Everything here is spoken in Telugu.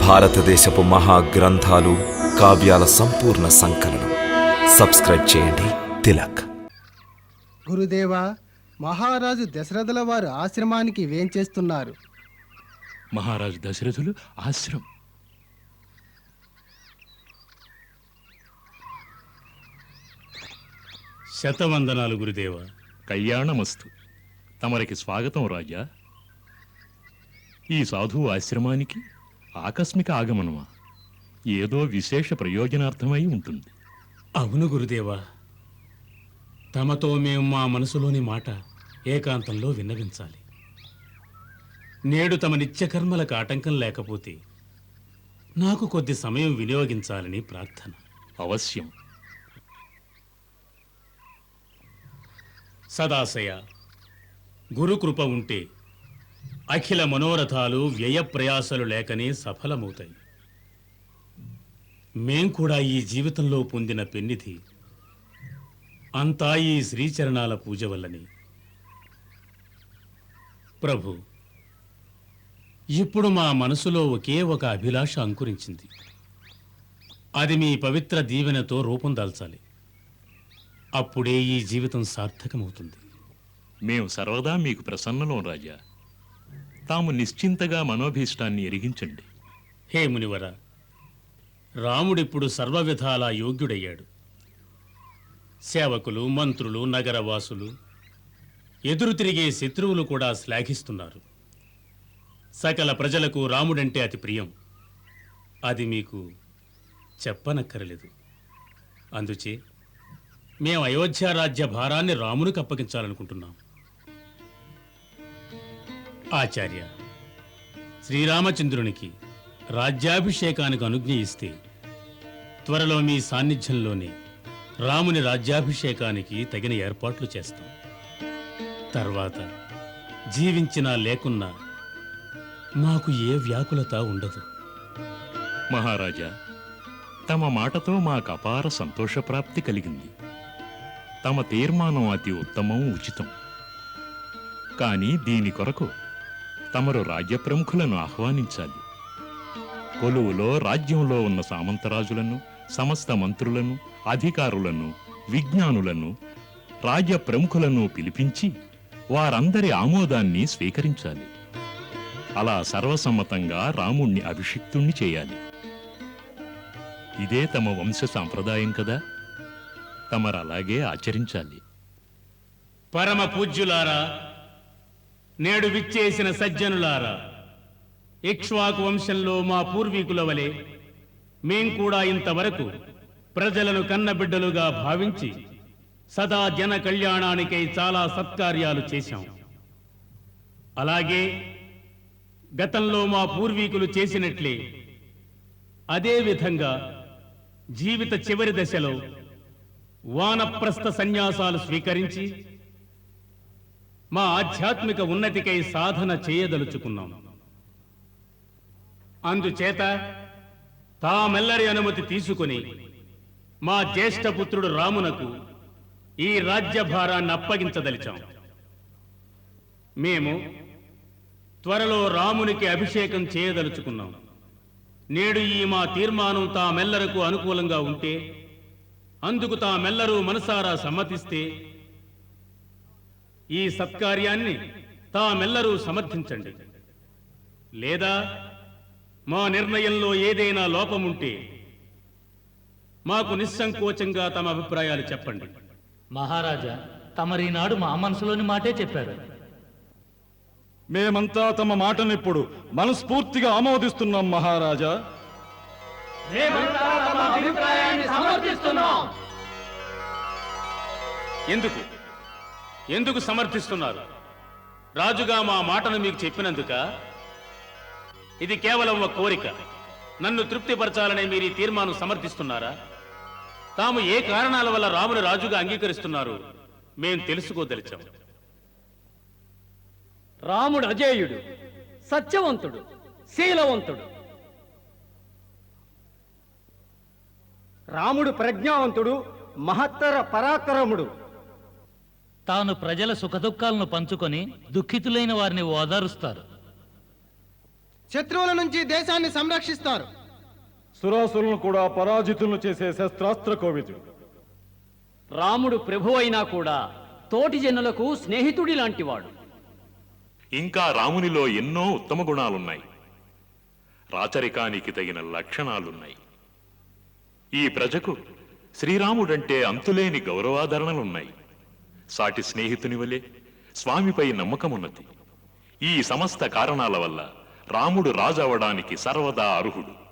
భారతదేశపు మహా గ్రంథాలు కావ్యాల సంపూర్ణ సంకలనం. సబ్స్క్రైబ్ చేయండి. తిలక్. గురుదేవా మహారాజు దశరథుల వారు ఆశ్రమానికి వేంచేస్తున్నారు మహారాజు దశరథులు ఆశ్రమం. శతవందనాలు గురుదేవ. కళ్యాణమస్తు. తమరికి స్వాగతం రాజా. ఈ సాధువు ఆశ్రమానికి ఆకస్మిక ఆగమనమా? ఏదో విశేష ప్రయోజనార్థమై ఉంటుంది. అవును గురుదేవ. తమతో మేము మా మనసులోని మాట ఏకాంతంలో విన్నవించాలి. నేడు తమ నిత్యకర్మలకు ఆటంకం లేకపోతే నాకు కొద్ది సమయం వినియోగించాలని ప్రార్థన. అవశ్యం. సదాశయ గురుకృప ఉంటే అఖిల మనోరథాలు వ్యయ ప్రయాసలు లేకనే సఫలమవుతాయి. మేం కూడా ఈ జీవితంలో పొందిన పెన్నిధి. అంతా ఈ శ్రీచరణాల పూజ వల్లని. ప్రభు ఇప్పుడు మా మనసులో ఒకే ఒక అభిలాష అంకురించింది. అది మీ పవిత్ర దీవెనతో రూపం దాల్చాలి. అప్పుడే ఈ జీవితం సార్థకమవుతుంది. మేము సర్వదా మీకు ప్రసన్నలం రాజా. తాము నిశ్చింతగా మనోభీష్టాన్ని ఎరిగించండి. హే మునివర రాముడిప్పుడు సర్వవిధాలా యోగ్యుడయ్యాడు. సేవకులు మంత్రులు నగరవాసులు ఎదురు తిరిగే శత్రువులు కూడా శ్లాఘిస్తున్నారు. సకల ప్రజలకు రాముడంటే అతి ప్రియం. అది మీకు చెప్పనక్కరలేదు. అందుచే మేము అయోధ్య రాజ్య భారాన్ని రామునికి అప్పగించాలనుకుంటున్నాం. ఆచార్య. శ్రీరామచంద్రునికి రాజ్యాభిషేకానికి అనుజ్ఞ ఇస్తే త్వరలో మీ సాన్నిధ్యంలోనే రాముని రాజ్యాభిషేకానికి తగిన ఏర్పాట్లు చేస్తాం. తర్వాత జీవించినా లేకున్నా మాకు ఏ వ్యాకులత ఉండదు. మహారాజా తమ మాటతో మాకు అపార సంతోషప్రాప్తి కలిగింది. తమ తీర్మానం అతి ఉత్తమం ఉచితం. కానీ దీని కొరకు తమరు రాజ్య ప్రముఖులను ఆహ్వానించాలి. కొలువులో రాజ్యంలో ఉన్న సామంతరాజులను సమస్త మంత్రులను అధికారులను విజ్ఞానులను రాజ్య ప్రముఖులను పిలిపించి వారందరి ఆమోదాన్ని స్వీకరించాలి. అలా సర్వసమ్మతంగా రాముణ్ణి అభిషిక్తుణ్ణి చేయాలి. ఇదే తమ వంశ సాంప్రదాయం కదా. తమరు అలాగే ఆచరించాలి. పరమ పూజ్యులారా నేడు విచ్చేసిన సజ్జనులారా ఇక్ష్వాకు వంశంలో మా పూర్వీకుల వలె మేం కూడా ఇంతవరకు ప్రజలను కన్నబిడ్డలుగా భావించి సదా జన కళ్యాణానికై చాలా సత్కార్యాలు చేశాం. అలాగే గతంలో మా పూర్వీకులు చేసినట్లే అదే విధంగా జీవిత చివరి దశలో వానప్రస్థ సన్యాసాలు స్వీకరించి మా ఆధ్యాత్మిక ఉన్నతికై సాధన చేయదలుచుకున్నాం. అందుచేత తామెల్లరి అనుమతి తీసుకుని మా జ్యేష్ఠపుత్రుడు రామునకు ఈ రాజ్యభారాన్ని అప్పగించదలిచాం. మేము త్వరలో రామునికి అభిషేకం చేయదలుచుకున్నాం. నేడు ఈ మా తీర్మానం తామెల్లరకు అనుకూలంగా ఉంటే అందుకు తామెల్లరూ మనసారా సమ్మతిస్తే ఈ సత్కార్యాన్ని తామెల్లరూ సమర్థించండి. లేదా మా నిర్ణయంలో ఏదైనా లోపముంటే మాకు నిస్సంకోచంగా తమ అభిప్రాయాలు చెప్పండి. మహారాజా తమరీనాడు మా మనసులోని మాటే చెప్పారు. మేమంతా తమ మాటను ఇప్పుడు మనస్ఫూర్తిగా ఆమోదిస్తున్నాం మహారాజా. ఎందుకు? ఎందుకు సమర్థిస్తున్నారు? రాజుగా మా మాటను మీకు చెప్పినందుక ఇది కేవలం ఒక కోరిక. నన్ను తృప్తిపరచాలనే మీరు ఈ తీర్మానం సమర్థిస్తున్నారా? తాము ఏ కారణాల వల్ల రాముని రాజుగా అంగీకరిస్తున్నారు? మేం తెలుసుకోదలిచాం. రాముడు అజేయుడు సత్యవంతుడు శీలవంతుడు. రాముడు ప్రజ్ఞావంతుడు మహత్తర పరాక్రముడు. తాను ప్రజల సుఖదుఖాలను పంచుకొని దుఃఖితులైన వారిని ఓదారుస్తారు. శత్రువుల నుంచి దేశాన్ని సంరక్షిస్తారు. సురాసులను కూడా పరాజితులను చేసే శస్త్రాస్త్ర కోవిదుడు రాముడు ప్రభు అయినా కూడా తోటి జనులకు స్నేహితుడి లాంటివాడు. ఇంకా రామునిలో ఎన్నో ఉత్తమ గుణాలున్నాయి. రాచరికానికి తగిన లక్షణాలున్నాయి. ఈ ప్రజకు శ్రీరాముడంటే అంతులేని గౌరవాదరణలున్నాయి. సాటి స్నేహితుని వలె స్వామిపై నమ్మకమున్నది. ఈ సమస్త కారణాల వల్ల రాముడు రాజవడానికి సర్వదా అర్హుడు.